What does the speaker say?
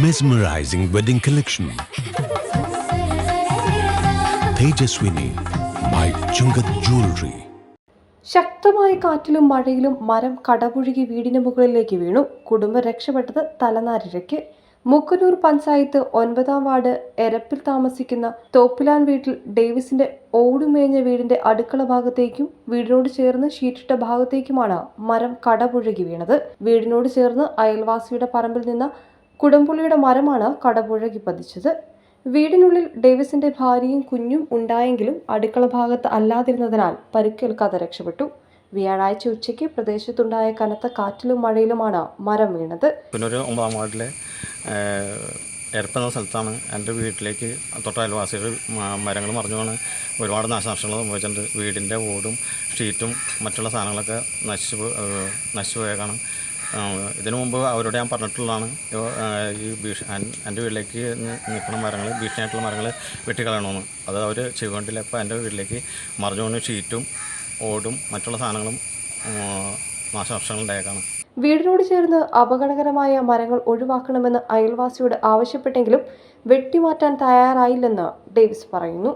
mesmerizing wedding collection Tejaswini by Chungath jewellery ശക്തമായ കാറ്റിലും മഴയിലും മരം കടപുഴുകി വീടിന് മുകളിലേക്ക് വീണു. കുടുംബം രക്ഷപ്പെട്ടത് തലനാരിഴയ്ക്ക്. മുക്കനൂർ പഞ്ചായത്ത് ഒൻപതാം വാർഡ് എരപ്പിൽ താമസിക്കുന്ന തോപ്പിലാൻ വീട്ടിൽ ഡേവിസിന്റെ ഓടുമേഞ്ഞ വീടിന്റെ അടുക്കള ഭാഗത്തേക്കും വീടിനോട് ചേർന്ന് ഷീറ്റിട്ട ഭാഗത്തേക്കുമാണ് മരം കടപുഴകി വീണത്. വീടിനോട് ചേർന്ന് അയൽവാസിയുടെ പറമ്പിൽ നിന്ന കുടംപുളിയുടെ മരമാണ് കടപുഴകി പതിച്ചത്. വീടിനുള്ളിൽ ഡേവിസിന്റെ ഭാര്യയും കുഞ്ഞും ഉണ്ടായെങ്കിലും അടുക്കള ഭാഗത്ത് അല്ലാതിരുന്നതിനാൽ പരിക്കേൽക്കാതെ രക്ഷപ്പെട്ടു. വ്യാഴാഴ്ച ഉച്ചയ്ക്ക് പ്രദേശത്തുണ്ടായ കനത്ത കാറ്റിലും മഴയിലുമാണ് മരം വീണത്. പിന്നെ ഒരു ഒമ്പതാം വാർഡിലെ എരപ്പെന്ന സ്ഥലത്താണ് എന്റെ വീട്ടിലേക്ക് തൊട്ട അയൽവാസികൾ മരങ്ങൾ മറിഞ്ഞുകൊണ്ട് ഒരുപാട് നാശനഷ്ടങ്ങൾ സംഭവിച്ചിട്ടുണ്ട്. വീടിന്റെ ഓടും ഷീറ്റും മറ്റുള്ള സാധനങ്ങളൊക്കെ നശിച്ചു നശിച്ചു പോയേക്കാണ്. ഇതിനു മുമ്പ് അവരോട് ഞാൻ പറഞ്ഞിട്ടുള്ളതാണ്. ഈ ഭീഷ എൻ- എന്റെ വീട്ടിലേക്ക് നിൽക്കുന്ന മരങ്ങൾ ഭീഷണിയായിട്ടുള്ള മരങ്ങൾ വെട്ടിക്കളയണമെന്ന് അത് അവർ ചെയ്തുകൊണ്ടില്ല. ഇപ്പോൾ എന്റെ വീട്ടിലേക്ക് മറിഞ്ഞുകൊണ്ട് ഷീറ്റും ഓടും മറ്റുള്ള സാധനങ്ങളും നാശനഷ്ടങ്ങൾ ഉണ്ടായേക്കാണ് വീടിനോട് ചേർന്ന് അപകടകരമായ മരങ്ങൾ ഒഴിവാക്കണമെന്ന് അയൽവാസിയോട് ആവശ്യപ്പെട്ടെങ്കിലും വെട്ടിമാറ്റാൻ തയ്യാറായില്ലെന്ന് ഡേവിസ് പറയുന്നു.